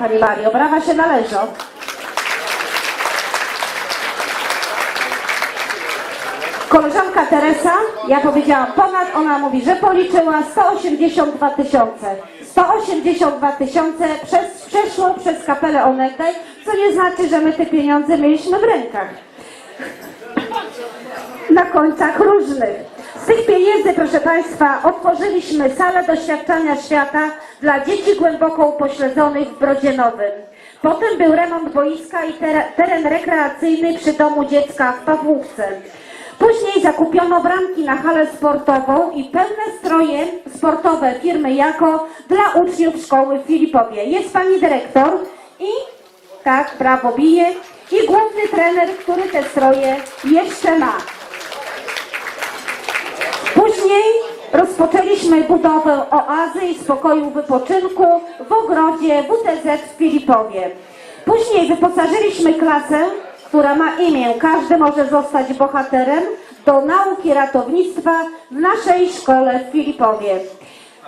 Pani Mario, brawa się należą. Koleżanka Teresa, ja powiedziałam ponad, ona mówi, że policzyła 182 tysiące. 182 tysiące przez, przeszło przez kapelę Onegdaj, co nie znaczy, że my te pieniądze mieliśmy w rękach. Na końcach różnych. Z tych pieniędzy, proszę Państwa, otworzyliśmy salę doświadczania świata dla dzieci głęboko upośledzonych w Brodzienowym. Potem był remont boiska i teren rekreacyjny przy domu dziecka w Pawłówce. Później zakupiono bramki na halę sportową i pełne stroje sportowe firmy Jako dla uczniów szkoły w Filipowie. Jest pani dyrektor i tak, brawo bije i główny trener, który te stroje jeszcze ma. Później rozpoczęliśmy budowę oazy i spokoju wypoczynku w ogrodzie WTZ w Filipowie. Później wyposażyliśmy klasę, która ma imię Każdy może zostać bohaterem do nauki ratownictwa w naszej szkole w Filipowie.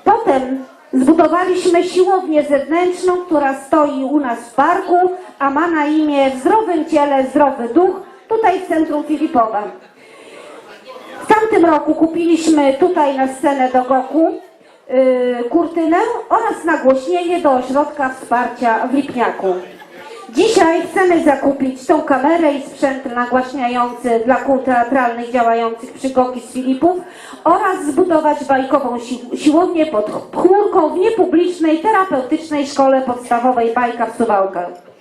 Potem zbudowaliśmy siłownię zewnętrzną, która stoi u nas w parku, a ma na imię W zdrowym ciele zdrowy duch, tutaj w centrum Filipowa. Tamtym roku kupiliśmy tutaj na scenę do Goku yy, kurtynę oraz nagłośnienie do ośrodka wsparcia w Lipniaku. Dzisiaj chcemy zakupić tą kamerę i sprzęt nagłaśniający dla kół teatralnych działających przy Goki z Filipów oraz zbudować bajkową si- siłownię pod chmurką w niepublicznej, terapeutycznej szkole podstawowej Bajka w Suwałkach.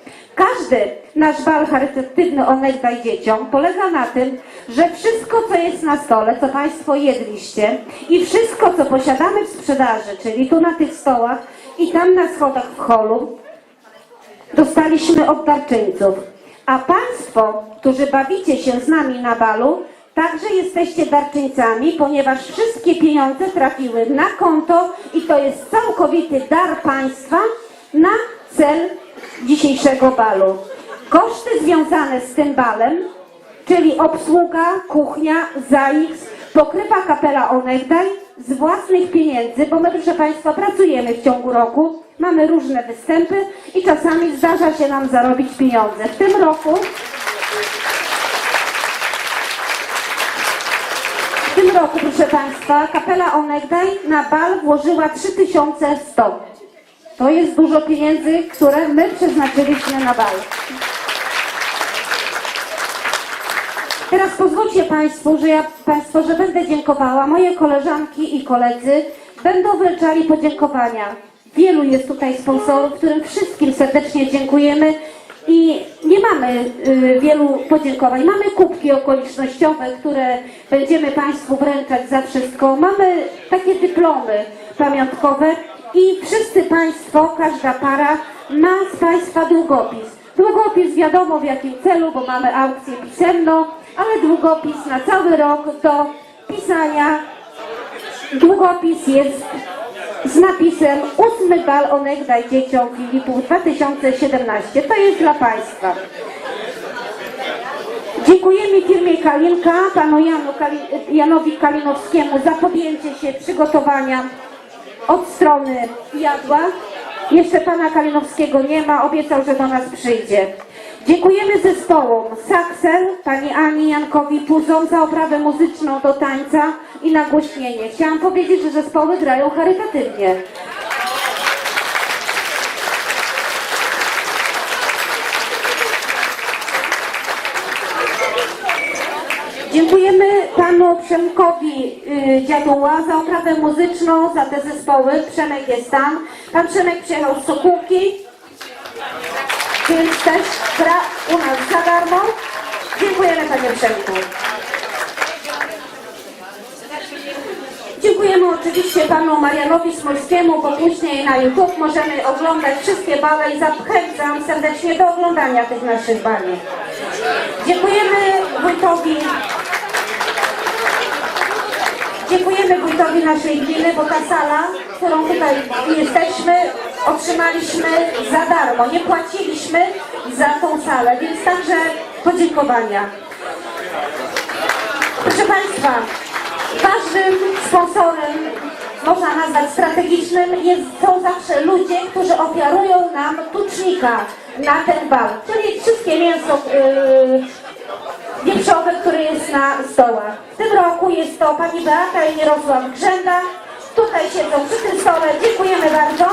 Każdy nasz bal charytatywny Onegdaj Dzieciom polega na tym, że wszystko, co jest na stole, co Państwo jedliście i wszystko, co posiadamy w sprzedaży, czyli tu na tych stołach i tam na schodach w holu, dostaliśmy od darczyńców. A Państwo, którzy bawicie się z nami na balu, także jesteście darczyńcami, ponieważ wszystkie pieniądze trafiły na konto i to jest całkowity dar Państwa na cel dzisiejszego balu. Koszty związane z tym balem, czyli obsługa, kuchnia, ZAIX, pokrywa kapela Onegdaj z własnych pieniędzy, bo my, proszę Państwa, pracujemy w ciągu roku, mamy różne występy i czasami zdarza się nam zarobić pieniądze. W tym roku W tym roku, proszę Państwa, kapela Onegdaj na bal włożyła 3100. To jest dużo pieniędzy, które my przeznaczyliśmy na bal. Teraz pozwólcie Państwu, że ja Państwo, że będę dziękowała. Moje koleżanki i koledzy będą wręczali podziękowania. Wielu jest tutaj sponsorów, którym wszystkim serdecznie dziękujemy. I nie mamy y, wielu podziękowań. Mamy kubki okolicznościowe, które będziemy Państwu wręczać za wszystko. Mamy takie dyplomy pamiątkowe i wszyscy Państwo, każda para ma z Państwa długopis. Długopis wiadomo w jakim celu, bo mamy aukcję pisemną, ale długopis na cały rok do pisania. Długopis jest z napisem ósmy bal Onegdaj dzieciom Filipów 2017. To jest dla Państwa. Dziękujemy firmie Kalinka, panu Janu Kali, Janowi Kalinowskiemu za podjęcie się przygotowania od strony jadła. Jeszcze pana Kalinowskiego nie ma, obiecał, że do nas przyjdzie. Dziękujemy zespołom Saksel, pani Ani Jankowi Puzom za oprawę muzyczną do tańca i nagłośnienie. Chciałam powiedzieć, że zespoły grają charytatywnie. Dziękujemy panu Przemkowi y, Dziaduła za oprawę muzyczną, za te zespoły. Przemek jest tam. Pan Przemek przyjechał z Sokółki, więc też gra u nas za darmo. Dziękujemy panie Przemku. Dziękujemy oczywiście panu Marianowi Smolskiemu, bo później na YouTube możemy oglądać wszystkie bale i zachęcam serdecznie do oglądania tych naszych bali. Dziękujemy wójtowi Dziękujemy wójtowi naszej gminy, bo ta sala, którą tutaj jesteśmy, otrzymaliśmy za darmo. Nie płaciliśmy za tą salę, więc także podziękowania. Proszę Państwa, ważnym sponsorem można nazwać strategicznym, jest, są zawsze ludzie, którzy ofiarują nam tucznika na ten bal, czyli wszystkie mięso yy, wieprzowe, które jest na stołach. W tym roku jest to pani Beata i Mirosław Grzenda. Tutaj siedzą przy tym stole. Dziękujemy bardzo.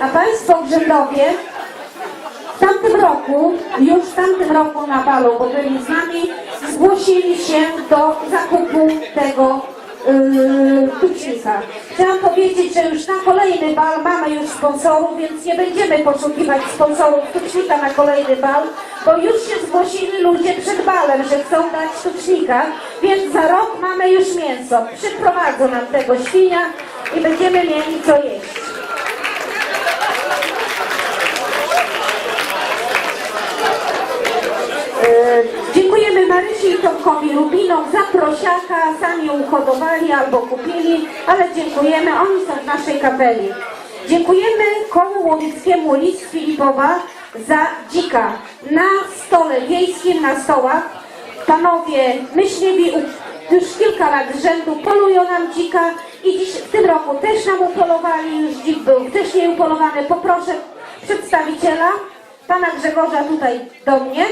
A Państwo Grzendowie w tamtym roku, już w tamtym roku na balu, bo byli z nami, zgłosili się do zakupu tego yy, tucznika. Chciałam powiedzieć, że już na kolejny bal mamy już sponsorów, więc nie będziemy poszukiwać sponsorów tucznika na kolejny bal, bo już się zgłosili ludzie przed balem, że chcą dać tucznika, więc za rok mamy już mięso. Przyprowadzą nam tego świnia i będziemy mieli co jeść. Dziękujemy Marysi i Tomkowi Lubinom za prosiaka, sami uhodowali albo kupili, ale dziękujemy, oni są w naszej kapeli. Dziękujemy kołu łowickiemu Lis Filipowa za dzika. Na stole wiejskim, na stołach, panowie myśliwi już kilka lat z rzędu polują nam dzika i dziś w tym roku też nam upolowali, już dzik był wcześniej upolowany. Poproszę przedstawiciela, pana Grzegorza tutaj do mnie.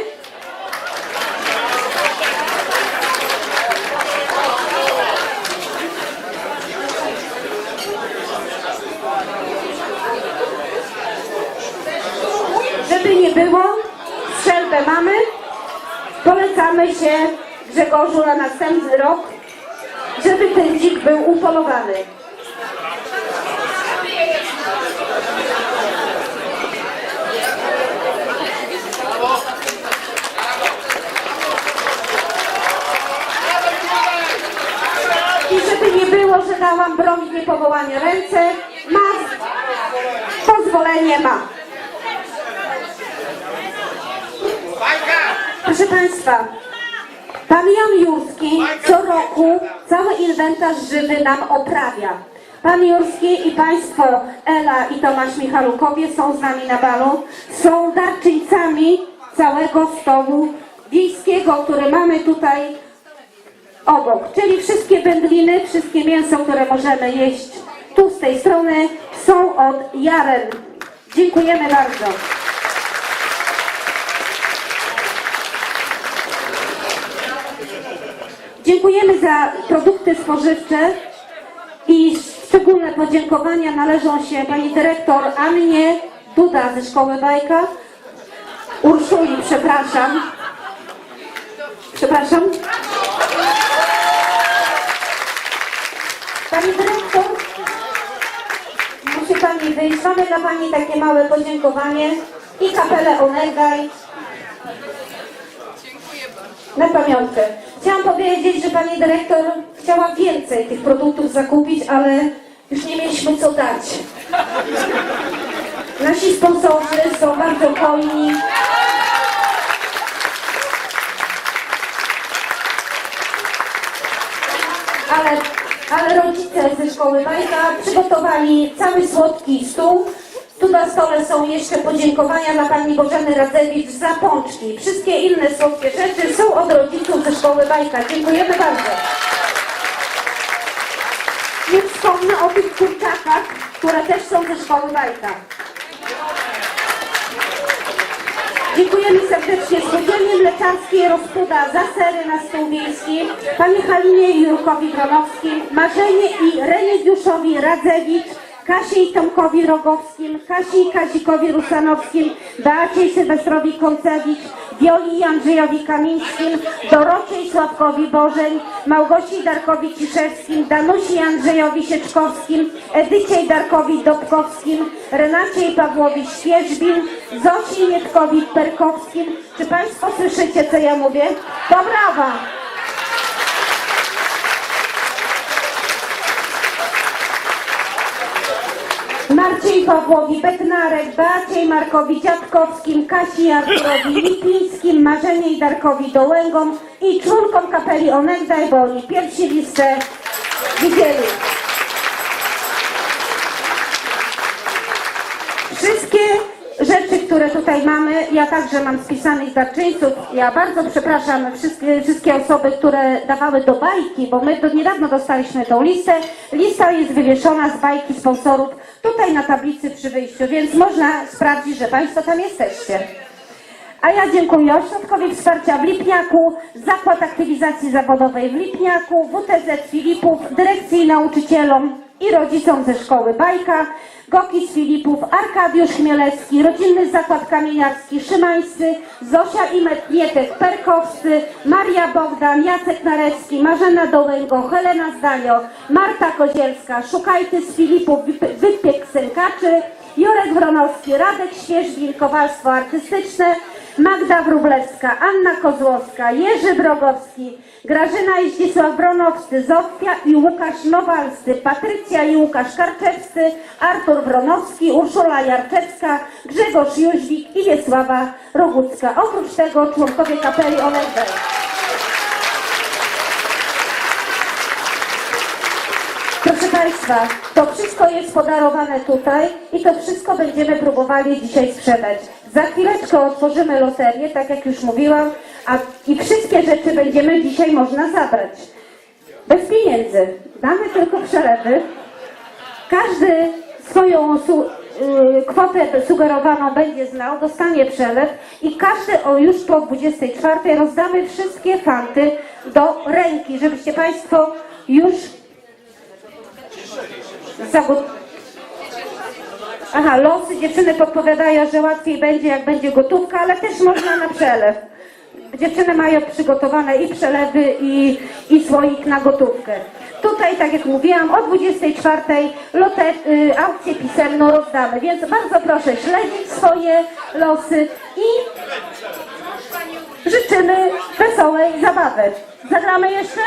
Żeby nie było, strzelbę mamy. Polecamy się Grzegorzu na następny rok, żeby ten dzik był upolowany. I żeby nie było, że dałam broń niepowołanie ręce, ma pozwolenie ma. Proszę Państwa, Pan Jan Jurski co roku cały inwentarz żywy nam oprawia. Pan Jurski i Państwo Ela i Tomasz Michalukowie są z nami na balu. Są darczyńcami całego stołu wiejskiego, który mamy tutaj obok. Czyli wszystkie wędliny, wszystkie mięso, które możemy jeść tu z tej strony są od Jaren. Dziękujemy bardzo. Dziękujemy za produkty spożywcze i szczególne podziękowania należą się pani dyrektor Annie Duda ze Szkoły Bajka. Urszuli, przepraszam. Przepraszam. Pani dyrektor, musi pani wyjść. Mamy dla pani takie małe podziękowanie i kapelę Onegaj. Na pamiątkę. Chciałam powiedzieć, że pani dyrektor chciała więcej tych produktów zakupić, ale już nie mieliśmy co dać. Nasi sponsorzy są bardzo hojni. Ale, ale rodzice ze szkoły Bajka przygotowali cały słodki stół. Na stole są jeszcze podziękowania dla pani Bożeny Radzewicz za pączki. Wszystkie inne słodkie rzeczy są od rodziców ze szkoły Bajka. Dziękujemy bardzo. Nie wspomnę o tych kurczakach, które też są ze szkoły Bajka. Dziękujemy serdecznie Spółdzielni Mleczarskiej Rozpuda za sery na stół wiejski, Pani Halinie Jurkowi Gronowskim, Marzenie i Remigiuszowi Radzewicz, Kasie i Tomkowi Rogowskim, Kasi i Kazikowi Rusanowskim, Beacie i Sylwestrowi Koncewicz, Wioli i Andrzejowi Kamińskim, Dorocie i Sławkowi Bożeń, Małgosi i Darkowi Ciszewskim, Danusi i Andrzejowi Sieczkowskim, Edycie i Darkowi Dobkowskim, Renacie i Pawłowi Świeżbin, Zosi i Mietkowi Perkowskim. Czy Państwo słyszycie, co ja mówię? To brawa! Pawłowi Bednarek, Beacie i Markowi Dziadkowskim, Kasi i Arturowi Lipińskim, Marzenie i Darkowi Dołęgom i członkom kapeli Onegdaj, bo oni pierwsi listę widzieli. Wszystkie rzeczy, które tutaj mamy. Ja także mam spisanych darczyńców. Ja bardzo przepraszam wszystkie, wszystkie osoby, które dawały do bajki, bo my do niedawno dostaliśmy tą listę. Lista jest wywieszona z bajki sponsorów tutaj na tablicy przy wyjściu, więc można sprawdzić, że Państwo tam jesteście. A ja dziękuję Ośrodkowi Wsparcia w Lipniaku, Zakład Aktywizacji Zawodowej w Lipniaku, WTZ Filipów, dyrekcji nauczycielom i rodzicom ze szkoły Bajka, Gokis Filipów, Arkadiusz Chmielewski, Rodzinny Zakład Kamieniarski Szymańscy, Zosia i Mietek Perkowscy, Maria Bogdan, Jacek Narecki, Marzena Dołęgo, Helena Zdanio, Marta Kozielska, Szukajty z Filipów, Wyp- Wypiek Sękaczy, Jurek Wronowski, Radek Świeżbin, Kowalstwo Artystyczne, Magda Wróblewska, Anna Kozłowska, Jerzy Brogowski, Grażyna i Zdzisław Bronowscy, Zofia i Łukasz Nowalscy, Patrycja i Łukasz Karczewscy, Artur Wronowski, Urszula Jarczewska, Grzegorz Jóźwik i Wiesława Rogucka. Oprócz tego członkowie kapeli Olegwej. Proszę Państwa, to wszystko jest podarowane tutaj i to wszystko będziemy próbowali dzisiaj sprzedać. Za chwileczkę otworzymy loterię, tak jak już mówiłam, a i wszystkie rzeczy będziemy dzisiaj można zabrać. Bez pieniędzy. Damy tylko przelewy. Każdy swoją su- y, kwotę sugerowaną będzie znał, dostanie przelew i każdy o już po 24 rozdamy wszystkie fanty do ręki, żebyście Państwo już Zagód... Aha, losy dziewczyny podpowiadają, że łatwiej będzie, jak będzie gotówka, ale też można na przelew. Dziewczyny mają przygotowane i przelewy, i, i słoik na gotówkę. Tutaj, tak jak mówiłam, o 24 lotę, y, aukcję pisemną rozdamy, więc bardzo proszę śledzić swoje losy i życzymy wesołej zabawy. Zagramy jeszcze?